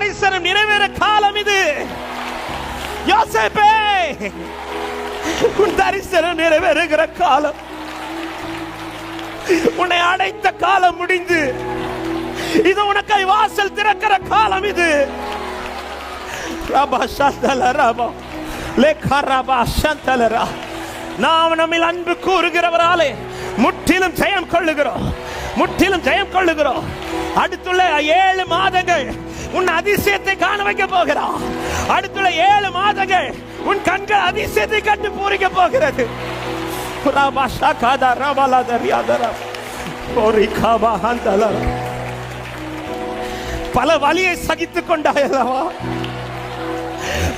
தரிசனம் நிறைவேற காலம் இது. யோசேப்பே உன் தரிசனம் நிறைவேறுகிற காலம். உன்னை அடைத்த காலம் முடிந்து இது உனக்கை வாசல் திறக்கிற காலம் இது. ரபா சந்தல ரபா லேக்கா ரபா சந்தலரா நாம் நம்மில் அன்பு கூறுகிறவராலே முற்றிலும் ஜெயம் கொள்ளுகிறோம். முற்றிலும் ஜெயம் கொள்ளுகிறோம். அடுத்துள்ள ஏழு மாதங்கள் உன் அதிசயத்தை காண வைக்க போகிறான். அடுத்துள்ள ஏழு மாதங்கள் உன் கண்கள் அதிசயத்தை கண்டு பூரிக்க போகிறது. ரபா ஷகாதா ரபாலா தரியாதரா பல வழியை சகித்துக் கொண்டாய் அல்லவா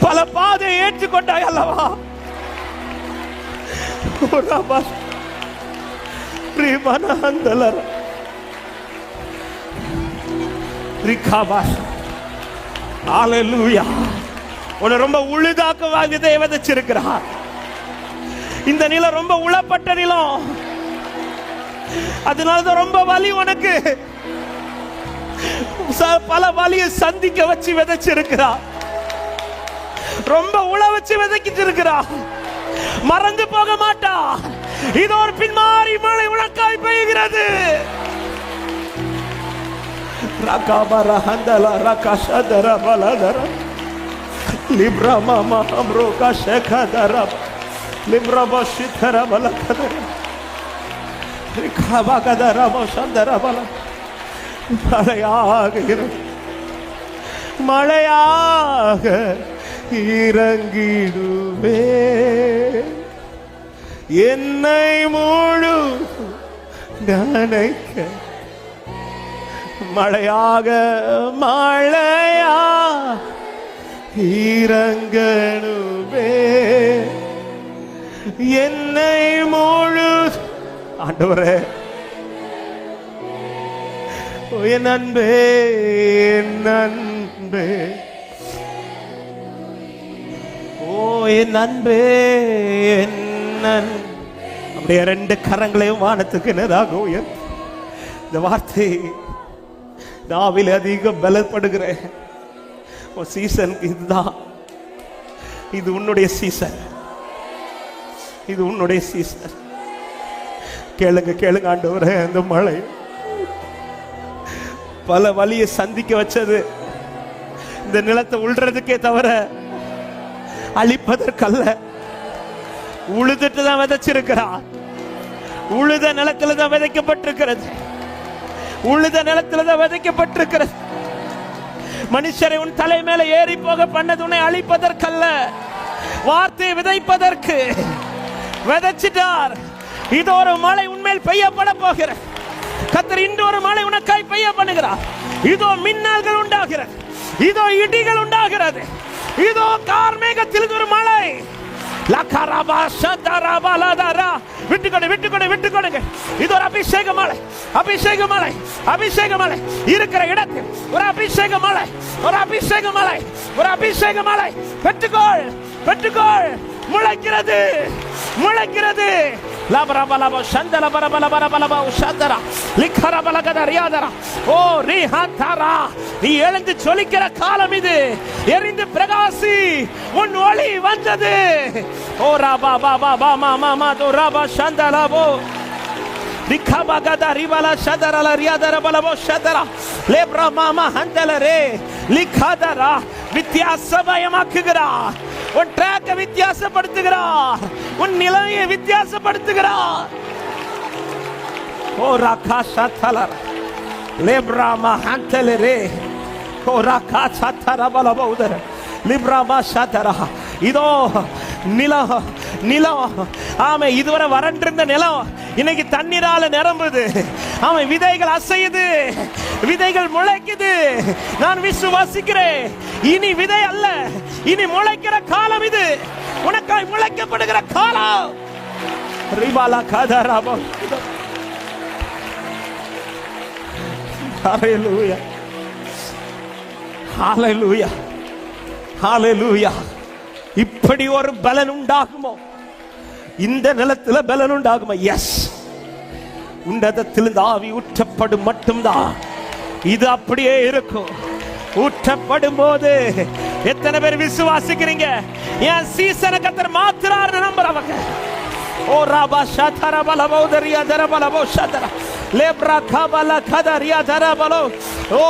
பல பாதையை ஏற்றுக்கொண்டாய் அல்லவா ரபா பிரிமனந்தலர ரிகாபாஷ். ஹalleluya உன்னை ரொம்ப உழுதாக்க தேவ வச்சிருக்கிறார் இந்த நிலம் ரொம்ப உழப்பட்ட நிலம். அதனாலதான் ரொம்ப வலி உனக்கு. ச- பல வலியை சந்திக்க வச்சு விதைச்சிருக்கிறா ரொம்ப உழ வச்சு விதைக்கிட்டு மறந்து போக மாட்டா. இது ஒரு பின்மாறி மழை உனக்காய் பெய்கிறது. ரகாபர ஹந்தல ரகஷதர பலதர லிப்ரா மாமா அம்ரோ கஷகதர லிப்ரா பஷிதர பலகதர ரிகாபகதர பஷந்தர பல மழையாக இரு- மழையாக இறங்கிடுவே என்னை முழு நனைக்க மழையாக மழையா இறங்கணுவே என்னை முழு ஆண்டவரே. என் அன்பே என் அன்பே. ஓ என் அன்பே என் அப்படியே ரெண்டு கரங்களையும் வானத்துக்கு நேராக உயர். இந்த வார்த்தை நாவில் அதிகம் பலப்படுகிறேன். உன் சீசன் இதுதான். இது உன்னுடைய சீசன் இது உன்னுடைய சீசன் கேளுங்க கேளுங்க ஆண்டவரே இந்த மழை. பல வழியை சந்திக்க வச்சது. இந்த நிலத்தை உள்றதுக்கே தவிர அழிப்பதற்கல்ல. உழுதுட்டு தான் விதைச்சிருக்கிறார் உழுத நிலத்துல தான் விதைக்கப்பட்டிருக்கிறது. உழுத நிலத்துல விதைக்கப்பட்டிருக்கிற விதைக்கப்பட்டிருக்கிறது மனுஷரை உன் தலை மேல ஏறி போக பண்ணது உன்னை அழிப்பதற்கல்ல. வார்த்தை விதைப்பதற்கு. விதைச்சிட்டார். இது ஒரு மழை உண்மையில் பெய்யப்பட போகிறது. கத்தர் இன்று ஒரு மழை உனக்காய் பெய்ய பண்ணுகிறார். இதோ மின்னல்கள் உண்டாகிறது. இதோ இடிகள் உண்டாகிறது. இதோ கார்மேகத்தில் ஒரு மழை லக்கரபா சதரபா லதரா விட்டுக்கொடு விட்டுக்கொடு விட்டுக்கொடுங்க. இது ஒரு அபிஷேக மலை. அபிஷேக மலை. அபிஷேக மலை. இருக்கிற இடத்தில் ஒரு அபிஷேக மலை. ஒரு அபிஷேக மலை. ஒரு அபிஷேக மலை. பெற்றுக்கோள் பெற்றுக்கோள். முளைக்கிறது முளைக்கிறது. லபரபலப சந்தல பரபல பரபலப சந்தரா லிக்கரபல கதரியாதரா ஓ ரீஹாந்தரா நீ எழுந்து சொலிக்கிற காலம் இது. எரிந்து பிரகாசி. உன் ஒளி வந்தது. ஓ ராபா பாபா பா மா மா மா தோ ராபா சந்தலபோ ரிகபகத ரிபல சதரல ரியாதர பலபோ சதர லேப்ரா மாமா ஹந்தலரே லிகதரா வித்தியாசமயமாக்குகிறா. உன் ட்ராக்க வித்தியாசப்படுத்துகிறா. உன் நிலையை வித்தியாசப்படுத்துகிறா. ஓ ராகா சத்தலர் லேப்ராமா ஹந்தலரே ஓ ராகா சத்தர பலபௌதர லிப்ராமா சதரா இதோ நிலம் நிலம் ஆமை இதுவரை வறண்டிருந்த நிலம் இன்னைக்கு தண்ணீரால நிரம்புது. ஆமை விதைகள் அசையுது. விதைகள் முளைக்குது. நான் விசுவாசிக்கிறேன். இனி விதை அல்ல. இனி முளைக்கிற காலம் இது. உனக்காய் முளைக்கப்படுகிற காலம். ரிபாலா காதாராபோ. ஹalleluya. ஹalleluya. ஹalleluya. இப்படி ஒரு பலன் உண்டாகுமோ? இந்த நிலத்துல பலன் உண்டாகுமா? எஸ் உன்னதத்திலிருந்து ஆவி ஊற்றப்படும் மட்டும்தான். இது அப்படியே இருக்கும். ஊற்றப்படும் போது எத்தனை பேர் விசுவாசிக்கிறீங்க? என் சீசனை கத்தர் மாத்துறாருன்னு நம்புறவங்க. ஓ ராபா ஷதர பல பௌதரியா தர பல பௌ ஷதர கபல கதரியா தர பலோ ஓ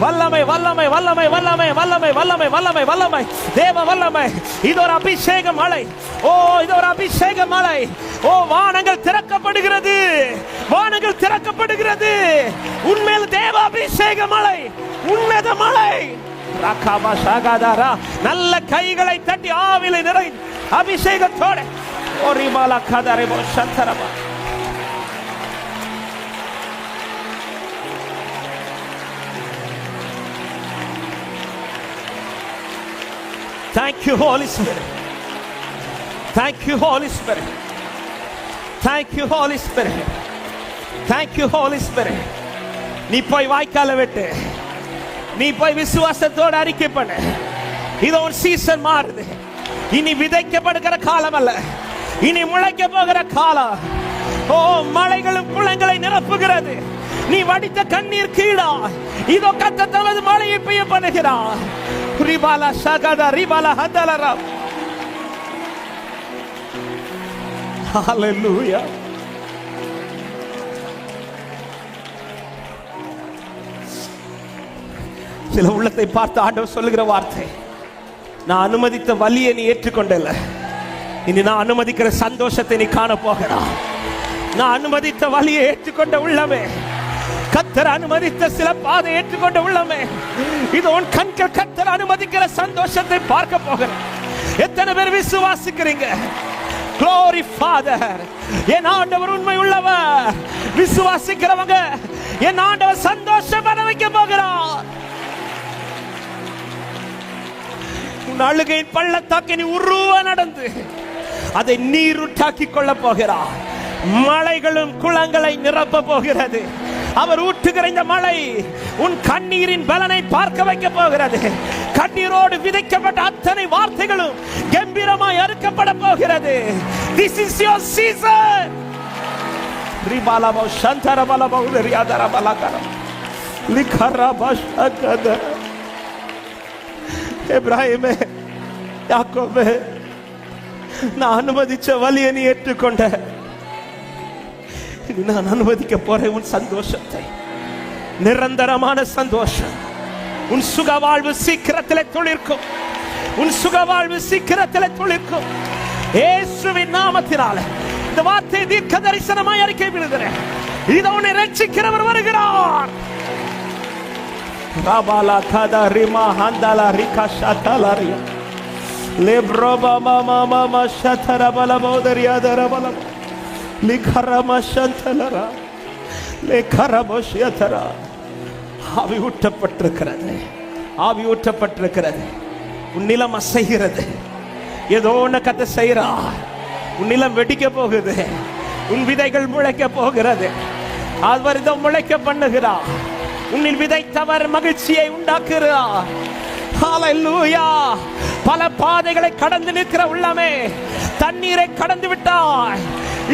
வல்லமை வல்லமை வல்லமை வல்லமை வல்லமை வல்லமை வல்லமை வல்லமை தேவ வல்லமை இது ஒரு அபிஷேக மலை ஓ இது ஒரு அபிஷேக மலை ஓ வானங்கள் திறக்கப்படுகிறது வானங்கள் திறக்கப்படுகிறது உண்மையில் தேவ அபிஷேக மலை உண்மைத மலை நல்ல கைகளை தட்டி ஆவிலை நிறை அபிஷேகத்தோட ஒரு Mala கதரை சந்தரமா Thank you, Holy Spirit. Thank you, Holy Spirit. Thank you, Holy Spirit. Thank you, Holy Spirit. நீ போய் வாய்க்கால விட்டு நீ போய் விசுவாசத்தோடு அறிக்கை பண்ணு இது ஒரு சீசன் மாறுது இனி விதைக்கப்படுகிற காலம் அல்ல. இனி முளைக்க போகிற காலம். ஓ மலைகளும் குளங்களை நிரப்புகிறது. நீ வடித்த கண்ணீர் கீழா. இதோ கத்த தமது மழையை பெய்ய பண்ணுகிறார் ரிபாலா சகதா ரிபாலா ஹந்தலரா Hallelujah. சில உள்ளத்தை பார்த்து ஆண்டவர் சொல்லுகிற வார்த்தை. நான் அனுமதித்த வலியை நீ ஏற்றுக்கொண்டல இனி நான் அனுமதிக்கிற சந்தோஷத்தை நீ காண போகிறா. நான் அனுமதித்த வலியை ஏற்றுக்கொண்ட உள்ளமே. கத்தர் அனுமதித்த சில பாதை ஏற்றுக்கொண்ட உள்ளமே. இது உன் கண்கள் கத்தர் அனுமதிக்கிற சந்தோஷத்தை பார்க்க போகிறேன். எத்தனை பேர் விசுவாசிக்கிறீங்க? Glory ஃபாதர் என் ஆண்டவர் உண்மை உள்ளவர். விசுவாசிக்கிறவங்க என் ஆண்டவர் சந்தோஷம் வர வைக்க போகிறார். உன் அழுகையின் பள்ளத்தாக்கை நீ உருவ நடந்து அதை நீருட்டாக்கி கொள்ள போகிறார். மலைகளும் குளங்களை நிரப்ப போகிறது. அவர் ஊற்றுகிற இந்த மழை உன் கண்ணீரின் பலனை பார்க்க வைக்க போகிறது. கண்ணீரோடு விதைக்கப்பட்ட அத்தனை வார்த்தைகளும் கம்பீரமாய் அறுக்கப்பட போகிறது. திஸ் இஸ் யோர் சீசன் ரிபாலபோ சந்தரபலபோ ரியாதரபலகரம் லிகரபஷகத எப்ராஹிமே யாக்கோபே நான் அனுமதிச்ச வலியை நீ ஏற்றுக்கொண்ட. இனி நான் அனுமதிக்க போறேன் உன் சந்தோஷத்தை. நிரந்தரமான சந்தோஷம். உன் சுக வாழ்வு சீக்கிரத்தில் துளிர்க்கும் உன் சுக வாழ்வு சீக்கிரத்தில் துளிர்க்கும் ஏசுவின் நாமத்தினால இந்த வார்த்தை தீர்க்க தரிசனமாய் அறிக்கை விடுகிறேன் இதை உன்னை ரட்சிக்கிறவர் வருகிறார். Kabala kada rima handala rika shatala ria. Lebroba mama mama shatara bala bodaria dara bala. Likarama shantalara. Lekarama shatara. ஆவி ஊட்டப்பட்டிருக்கிறது ஆவி ஊட்டப்பட்டிருக்கிறது உன்னிலம் அசைகிறது ஏதோ ஒண்ணு கத்த செய்யறா உன்னிலம் வெடிக்க போகுது உன் விதைகள் முளைக்க போகிறது அவர் இதை முளைக்க பண்ணுகிறார் உன்னில் விதைத்தவர் மகிழ்ச்சியை உண்டாக்குகிறார். பல பாதைகளை கடந்து நிற்கிற உள்ளமே தண்ணீரை கடந்து விட்டாய்.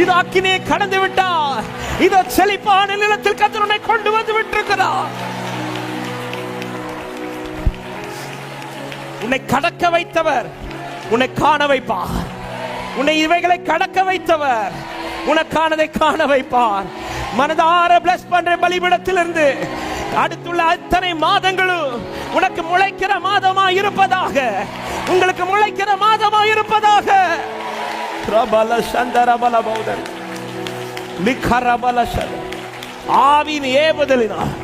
இது அக்கினியை கடந்து விட்டார் இதோ செழிப்பான நிலத்தில் கத்தருனை கொண்டு வந்து விட்டிருக்கிறார். உன்னை கடக்க வைத்தவர் உன்னை காண வைப்பார். உன்னை இவைகளை கடக்க வைத்தவர் உனக்கானதை காண வைப்பார். மனதார பிளஸ் பண்ற பலிபிடத்திலிருந்து அடுத்துள்ள அத்தனை மாதங்களும் உனக்கு முளைக்கிற மாதமா இருப்பதாக உங்களுக்கு முளைக்கிற மாதமா இருப்பதாக. பிரபல சந்தரபல பௌதர் லிக்கரபல சத ஆவின் ஏவுதலினால்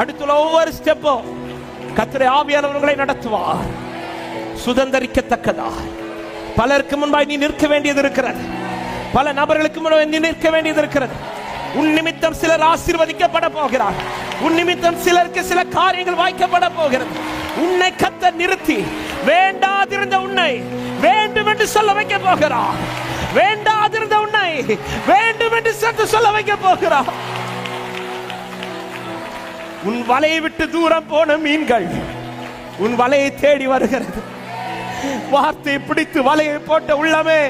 அடுத்துள்ள ஒவ்வொரு ஸ்டெப்பும் கத்திரை ஆவியானவர்களை நடத்துவார் சுதந்திரிக்கத்தக்கதா. பலருக்கு முன்பாய் நீ நிற்க வேண்டியது இருக்கிறது. பல நபர்களுக்கு முன்பாய் நீ நிற்க வேண்டியது இருக்கிறது. உன் நிமித்தம் சிலர் ஆசீர்வதிக்கப்பட போகிறார்கள் உன் நிமித்தம் சிலருக்கு சில காரியங்கள் வாய்க்கப்பட போகிறது. உன்னை கத்த நிறுத்தி வேண்டாதிருந்த உன்னை வேண்டும் என்று சொல்ல வைக்க போகிறார் வேண்டாதிருந்த உன்னை வேண்டும் என்று சென்று சொல்ல வைக்க போகிறார் உன் வலையை விட்டு தூரம் போன மீன்கள் உன் வலையை தேடி வருகிறது. வார்த்தையை பிடித்து வலையை போட்ட உள்ளமே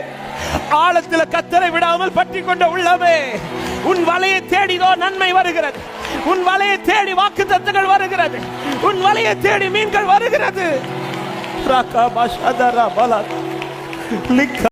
ஆழத்தில் கத்தரை விடாமல் பற்றி கொண்ட உள்ளமே உன் வலையை தேடிதோ நன்மை வருகிறது. உன் வலையை தேடி வாக்கு தத்துகள் வருகிறது. உன் வலையை தேடி மீன்கள் வருகிறது. ராக்கா பாஷா தரா பலா.